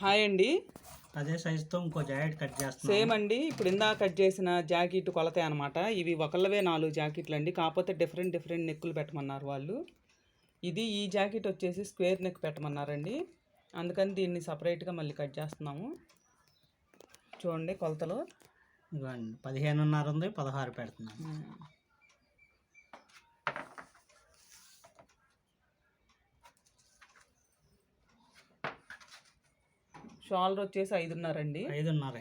Hi అండి. అదే సైజుతో ఇంకో జాకెట్ కట్ చేస్తున్నాం సేమ్ అండి. ఇప్పుడు ఇందా కట్ చేసిన జాకెట్ కొలతే అనమాట ఇవి ఒకళ్ళవే నాలుగు జాకెట్లు అండి. కాకపోతే డిఫరెంట్ డిఫరెంట్ నెక్కులు పెట్టమన్నారు వాళ్ళు. ఇది ఈ జాకెట్ వచ్చేసి స్క్వేర్ నెక్ పెట్టమన్నారండి. అందుకని దీన్ని సపరేట్గా మళ్ళీ కట్ చేస్తున్నాము. చూడండి కొలతలు. పదిహేనున్నర ఉంది పదహారు పెడుతున్నాం షాల్డర్ వచ్చేసి ఐదున్నర. అండి ఐదున్నర.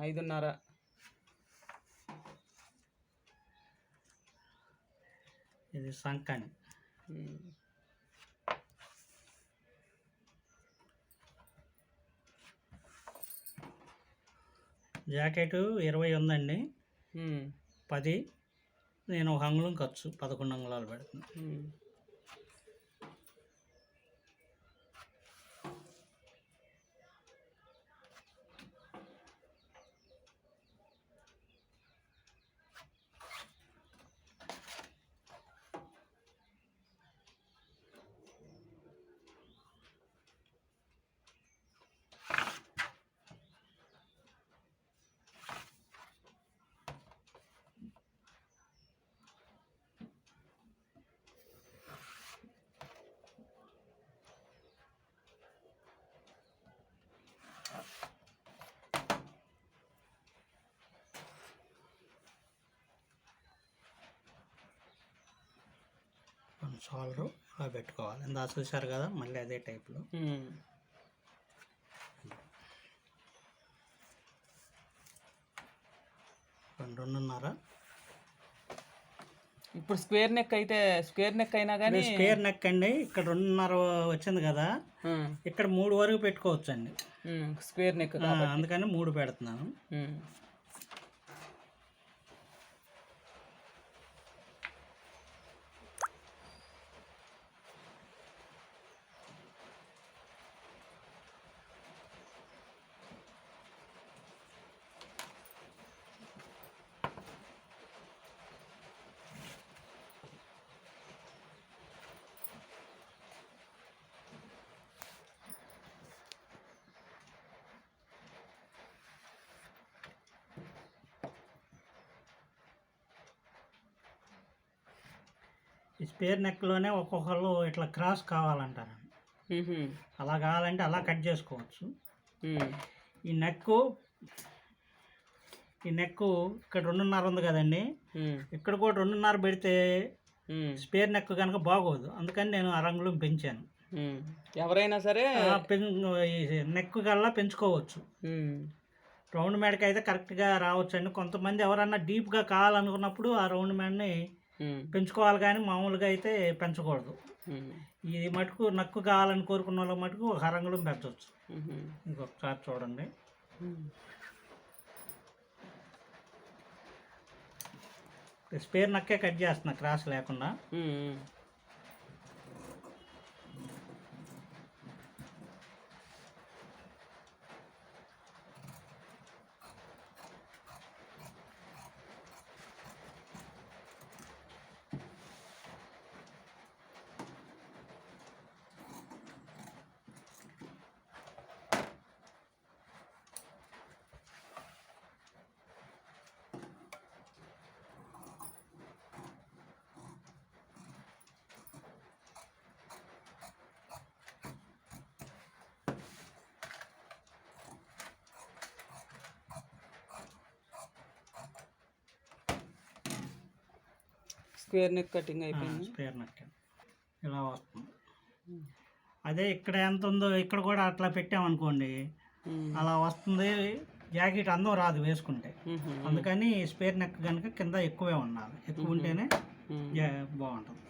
ఐదున్నర ఇది సంకని. జాకెట్ ఇరవై ఉందండి. పది. నేను ఒక అంగుళం ఖర్చు పదకొండు అంగుళాలు పెడుతున్నాను షాల్డర్ అలా పెట్టుకోవాలి. ఇందా చూశారు కదా మళ్ళీ అదే టైప్లో రెండున్నర? ఇప్పుడు స్క్వేర్ నెక్ అయితే స్క్వేర్ నెక్ అయినా కానీ స్క్వేర్ నెక్ అండి ఇక్కడ రెండున్నర వచ్చింది కదా ఇక్కడ మూడు వరకు పెట్టుకోవచ్చు అండి స్క్వేర్ నెక్ అందుకని మూడు పెడుతున్నాను. ఈ స్పేర్ నెక్లోనే ఒక్కొక్కరు ఇట్లా క్రాస్ కావాలంటారు. అలా కావాలంటే అలా కట్ చేసుకోవచ్చు. ఈ నెక్ ఈ నెక్ ఇక్కడ రెండున్నర ఉంది కదండి. ఇక్కడ కూడా రెండున్నర పెడితే స్పేర్ నెక్ కనుక బాగోదు. అందుకని నేను అరంగుళం పెంచాను. ఎవరైనా సరే ఆ నెక్ కల్లా పెంచుకోవచ్చు. రౌండ్ మేడకి అయితే కరెక్ట్గా రావచ్చు అండి కొంతమంది ఎవరన్నా డీప్గా కావాలనుకున్నప్పుడు ఆ రౌండ్ మేడని పెంచుకోవాలి కానీ మామూలుగా అయితే పెంచకూడదు. ఇది మటుకు నక్కు కావాలని కోరుకున్న వాళ్ళ మటుకు ఒక అరంగుళం పెంచవచ్చు ఇంకొకసారి చూడండి. స్పేర్ నక్కే కట్ చేస్తున్నా క్రాస్ లేకుండా. స్క్వేర్ నెక్ కటింగ్ అయిపోయింది? స్పేర్ నక్కే ఇలా వస్తుంది. అదే ఇక్కడ ఎంత ఉందో ఇక్కడ కూడా అట్లా పెట్టామనుకోండి అలా వస్తుంది. జాకెట్ అందం రాదు వేసుకుంటే. అందుకని స్పేర్ నెక్ కనుక కింద ఎక్కువే ఉండాలి. ఎక్కువ ఉంటేనే బాగుంటుంది.